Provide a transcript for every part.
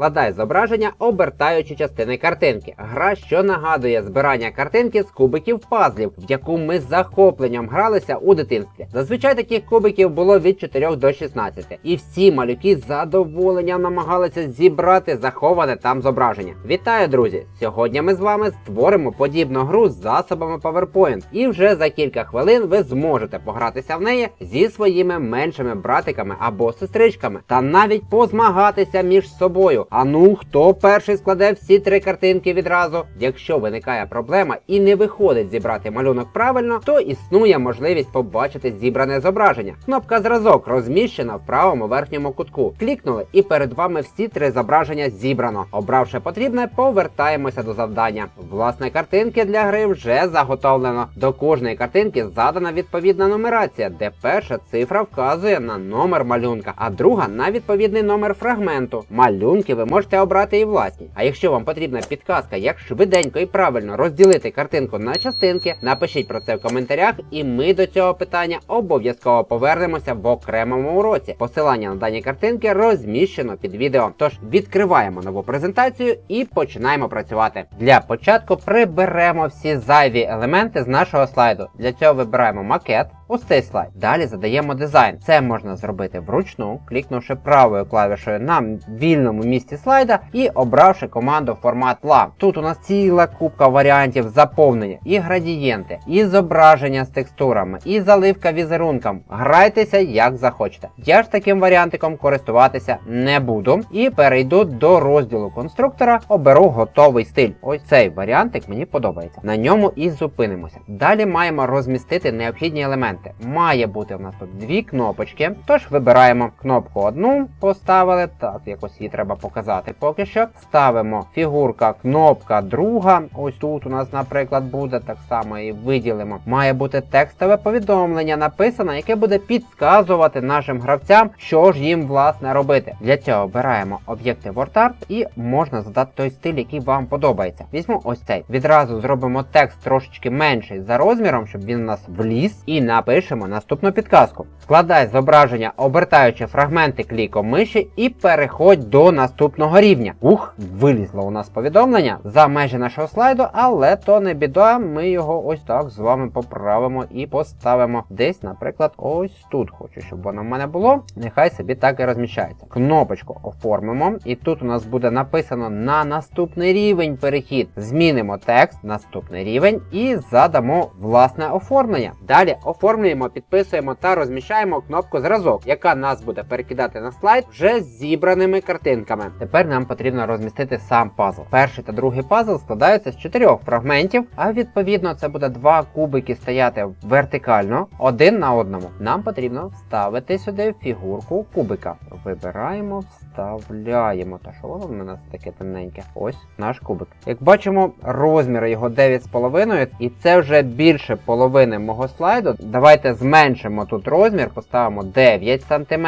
Складай зображення, обертаючи частини картинки. Гра, що нагадує збирання картинки з кубиків пазлів, в яку ми з захопленням гралися у дитинстві. Зазвичай таких кубиків було від 4 до 16. І всі малюки з задоволенням намагалися зібрати заховане там зображення. Вітаю, друзі! Сьогодні ми з вами створимо подібну гру з засобами PowerPoint. І вже за кілька хвилин ви зможете погратися в неї зі своїми меншими братиками або сестричками, та навіть позмагатися між собою. А ну хто перший складе всі три картинки відразу? Якщо виникає проблема і не виходить зібрати малюнок правильно, то існує можливість побачити зібране зображення. Кнопка зразок розміщена в правому верхньому кутку. Клікнули, і перед вами всі три зображення зібрано. Обравши потрібне, повертаємося до завдання. Власне, картинки для гри вже заготовлено. До кожної картинки задана відповідна нумерація, де перша цифра вказує на номер малюнка, а друга на відповідний номер фрагменту. Малюнки ви можете обрати і власні. А якщо вам потрібна підказка, як швиденько і правильно розділити картинку на частинки, напишіть про це в коментарях, і ми до цього питання обов'язково повернемося в окремому уроці. Посилання на дані картинки розміщено під відео. Тож відкриваємо нову презентацію і починаємо працювати. Для початку приберемо всі зайві елементи з нашого слайду. Для цього вибираємо макет. Ось цей слайд. Далі задаємо дизайн. Це можна зробити вручну, клікнувши правою клавішою на вільному місці слайда і обравши команду формат LAM. Тут у нас ціла купка варіантів заповнення, і градієнти, і зображення з текстурами, і заливка візерунком. Грайтеся як захочете. Я ж таким варіантиком користуватися не буду. І перейду до розділу конструктора, оберу готовий стиль. Ось цей варіантик мені подобається. На ньому і зупинимося. Далі маємо розмістити необхідні елементи. Має бути в нас тут дві кнопочки. Тож вибираємо кнопку одну, поставили. Так, якось її треба показати поки що. Ставимо фігурка, кнопка друга. Ось тут у нас, наприклад, буде так само і виділимо. Має бути текстове повідомлення написане, яке буде підказувати нашим гравцям, що ж їм власне робити. Для цього обираємо об'єкти WordArt і можна задати той стиль, який вам подобається. Візьму ось цей. Відразу зробимо текст трошечки менший за розміром, щоб він у нас вліз, і напишемо наступну підказку. Складай зображення, обертаючи фрагменти кліком миші, і переходь до наступного рівня. Ух, вилізло у нас повідомлення за межі нашого слайду, але то не біда. Ми його ось так з вами поправимо і поставимо десь, наприклад, ось тут. Хочу, щоб воно в мене було. Нехай собі так і розміщається. Кнопочку оформимо, і тут у нас буде написано на наступний рівень перехід. Змінимо текст, наступний рівень і задамо власне оформлення. Далі оформлюємо, підписуємо та розміщаємо кнопку зразок, яка нас буде перекидати на слайд вже з зібраними картинками. Тепер нам потрібно розмістити сам пазл. Перший та другий пазл складаються з чотирьох фрагментів, а відповідно це буде два кубики стояти вертикально один на одному. Нам потрібно вставити сюди фігурку кубика. Вибираємо, вставляємо. Та що воно в мене таке темненьке? Ось наш кубик. Як бачимо, розмір його 9,5, і це вже більше половини мого слайду. Давайте зменшимо тут розмір, поставимо 9 см.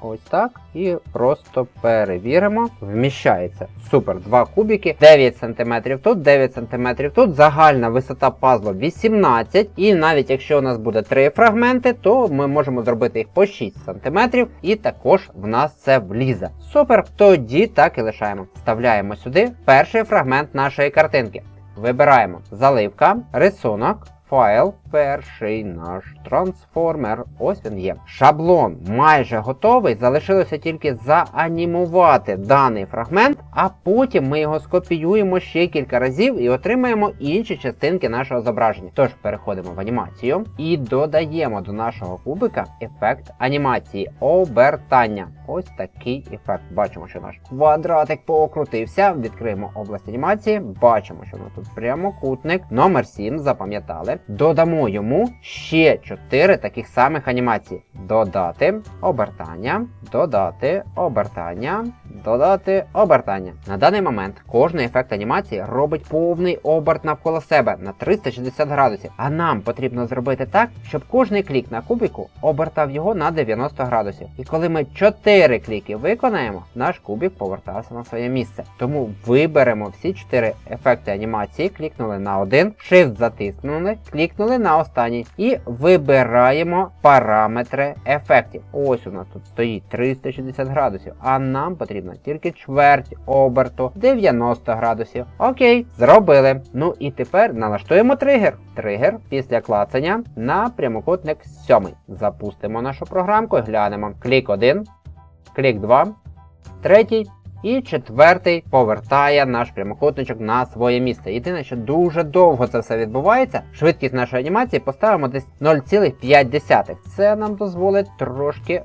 Ось так. І просто перевіримо. Вміщається. Супер, два кубики, 9 см тут, 9 см тут. Загальна висота пазлу 18. І навіть якщо у нас буде 3 фрагменти, то ми можемо зробити їх по 6 см. І також в нас це влізе. Супер, тоді так і лишаємо. Вставляємо сюди перший фрагмент нашої картинки. Вибираємо заливка, рисунок, файл, перший наш трансформер. Ось він є. Шаблон майже готовий. Залишилося тільки заанімувати даний фрагмент, а потім ми його скопіюємо ще кілька разів і отримаємо інші частинки нашого зображення. Тож переходимо в анімацію і додаємо до нашого кубика ефект анімації обертання. Ось такий ефект. Бачимо, що наш квадратик покрутився. Відкриємо область анімації. Бачимо, що у нас тут прямокутник. Номер 7 запам'ятали. Додамо йому ще 4 таких самих анімацій. Додати обертання, додати обертання, додати обертання. На даний момент кожний ефект анімації робить повний оберт навколо себе на 360 градусів. А нам потрібно зробити так, щоб кожний клік на кубіку обертав його на 90 градусів. І коли ми 4 кліки виконаємо, наш кубік повертався на своє місце. Тому виберемо всі 4 ефекти анімації, клікнули на один, Shift затиснули клікнули на останній і вибираємо параметри ефектів. Ось у нас тут стоїть 360 градусів, а нам потрібно тільки чверть оберту 90 градусів. Окей, зробили. Ну і тепер налаштуємо тригер. Тригер після клацання на прямокутник 7. Запустимо нашу програмку і глянемо. Клік 1, клік 2, третій. І четвертий повертає наш прямокутничок на своє місце. Єдине, що дуже довго це все відбувається. Швидкість нашої анімації поставимо десь 0,5. Це нам дозволить трошки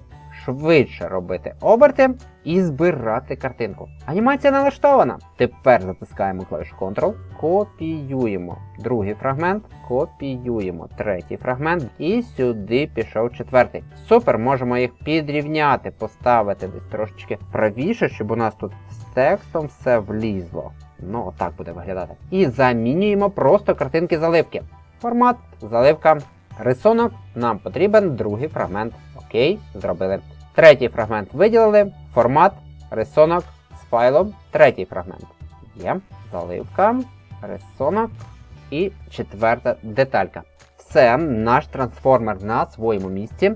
швидше робити оберти і збирати картинку. Анімація налаштована. Тепер затискаємо клавішу Ctrl, копіюємо другий фрагмент, копіюємо третій фрагмент і сюди пішов четвертий. Супер, можемо їх підрівняти, поставити десь трошечки правіше, щоб у нас тут з текстом все влізло. Ну, отак буде виглядати. І замінюємо просто картинки заливки. Формат, заливка, рисунок. Нам потрібен другий фрагмент. Окей, зробили. Третій фрагмент виділили. Формат, рисунок з файлом. Третій фрагмент. Є. Заливка, рисунок і четверта деталька. Все, наш трансформер на своєму місці.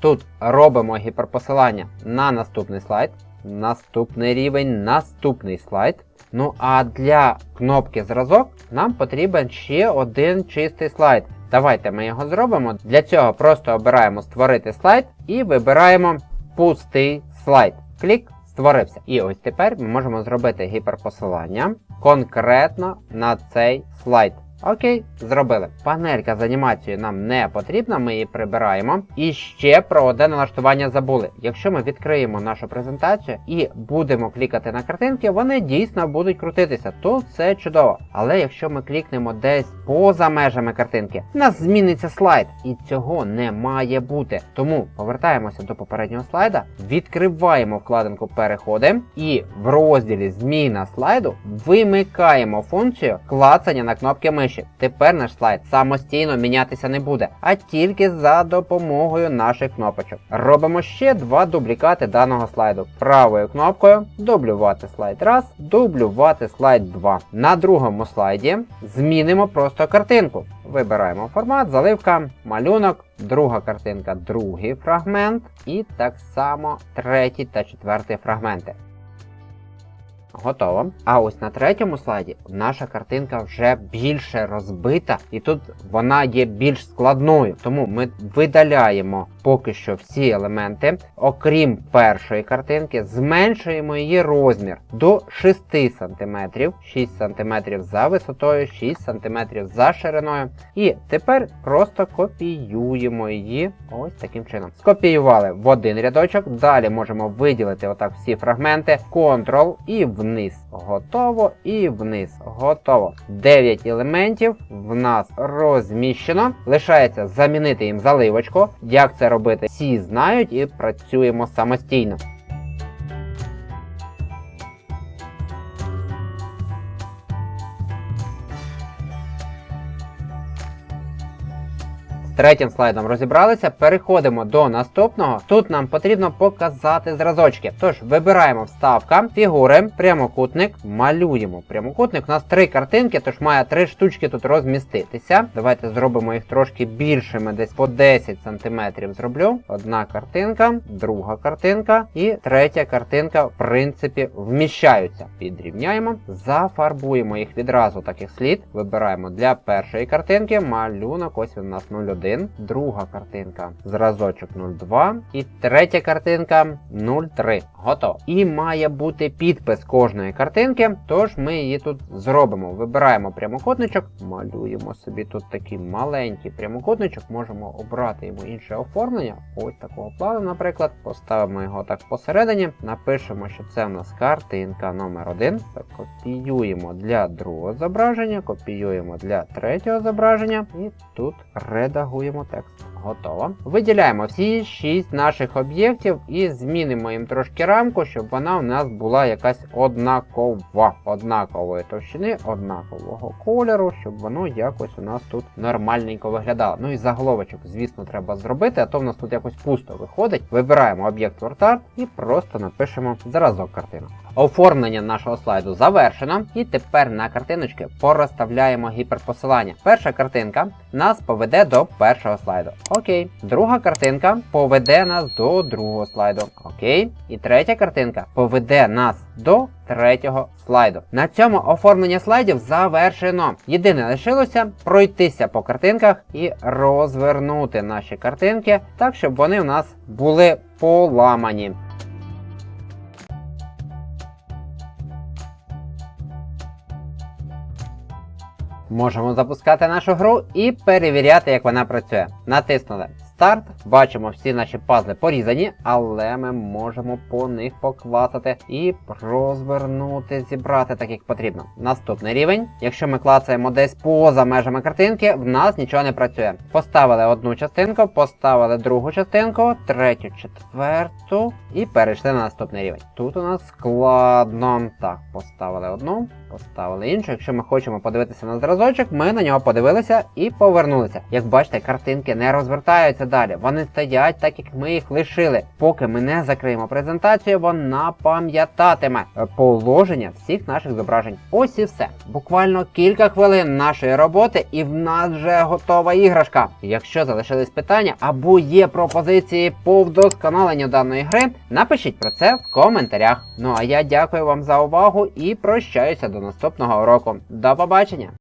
Тут робимо гіперпосилання на наступний слайд. Наступний рівень, наступний слайд. Ну а для кнопки зразок нам потрібен ще один чистий слайд. Давайте ми його зробимо. Для цього просто обираємо створити слайд і вибираємо пустий слайд. Клік, створився. І ось тепер ми можемо зробити гіперпосилання конкретно на цей слайд. Окей, зробили. Панелька з анімацією нам не потрібна, ми її прибираємо. І ще про одне налаштування забули. Якщо ми відкриємо нашу презентацію і будемо клікати на картинки, вони дійсно будуть крутитися, то це чудово. Але якщо ми клікнемо десь поза межами картинки, у нас зміниться слайд, і цього не має бути. Тому повертаємося до попереднього слайда, відкриваємо вкладинку переходи і в розділі Зміна слайду вимикаємо функцію клацання на кнопки миші. Тепер наш слайд самостійно мінятися не буде, а тільки за допомогою наших кнопочок. Робимо ще два дублікати даного слайду. Правою кнопкою дублювати слайд 1, дублювати слайд 2. На другому слайді змінимо просто картинку. Вибираємо формат, заливка, малюнок, друга картинка, другий фрагмент, і так само третій та четвертий фрагменти. Готово. А ось на третьому слайді наша картинка вже більше розбита, і тут вона є більш складною. Тому ми видаляємо поки що всі елементи, окрім першої картинки, зменшуємо її розмір до 6 см, 6 см за висотою, 6 см за шириною. І тепер просто копіюємо її ось таким чином. Скопіювали в один рядочок, далі можемо виділити отак всі фрагменти, Ctrl і вниз. Готово і вниз. Готово. 9 елементів в нас розміщено. Лишається замінити їм заливочку. Як це робити, всі знають і працюємо самостійно. Третім слайдом розібралися, переходимо до наступного. Тут нам потрібно показати зразочки. Тож вибираємо вставка, фігури, прямокутник, малюємо. Прямокутник. У нас три картинки, тож має три штучки тут розміститися. Давайте зробимо їх трошки більшими, десь по 10 см зроблю. Одна картинка, друга картинка і третя картинка, в принципі, вміщаються. Підрівняємо, зафарбуємо їх відразу так як слід. Вибираємо для першої картинки малюнок. Ось він у нас 0,1. Друга картинка зразочок 0,2. І третя картинка 0,3. Готово. І має бути підпис кожної картинки. Тож ми її тут зробимо. Вибираємо прямокутничок, малюємо собі тут такий маленький прямокутничок. Можемо обрати йому інше оформлення. Ось такого плану, наприклад. Поставимо його так посередині. Напишемо, що це в нас картинка номер 1 Копіюємо для другого зображення, копіюємо для третього зображення. І тут редагуємо текст. Готово. Виділяємо всі 6 наших об'єктів і змінимо їм трошки рамку, щоб вона у нас була якась однакова, однакової товщини, однакового кольору, щоб воно якось у нас тут нормальненько виглядало. Ну і заголовочок, звісно, треба зробити, а то в нас тут якось пусто виходить. Вибираємо об'єкт WordArt і просто напишемо зразок картину. Оформлення нашого слайду завершено, і тепер на картиночки порозставляємо гіперпосилання. Перша картинка нас поведе до першого слайду. Окей. Друга картинка поведе нас до другого слайду. Окей. І третя картинка поведе нас до третього слайду. На цьому оформлення слайдів завершено. Єдине лишилося пройтися по картинках і розвернути наші картинки так, щоб вони у нас були поламані. Можемо запускати нашу гру і перевіряти, як вона працює. Натиснули старт, бачимо всі наші пазли порізані, але ми можемо по них поклацати і розвернути, зібрати так, як потрібно. Наступний рівень. Якщо ми клацаємо десь поза межами картинки, в нас нічого не працює. Поставили одну частинку, поставили другу частинку, третю, четверту і перейшли на наступний рівень. Тут у нас складно. Так, поставили одну, поставили іншу. Якщо ми хочемо подивитися на зразочок, ми на нього подивилися і повернулися. Як бачите, картинки не розвертаються далі. Вони стоять так, як ми їх лишили. Поки ми не закриємо презентацію, вона пам'ятатиме положення всіх наших зображень. Ось і все. Буквально кілька хвилин нашої роботи, і в нас вже готова іграшка. Якщо залишились питання або є пропозиції по вдосконаленню даної гри, напишіть про це в коментарях. Ну а я дякую вам за увагу і прощаюся до наступного уроку. До побачення!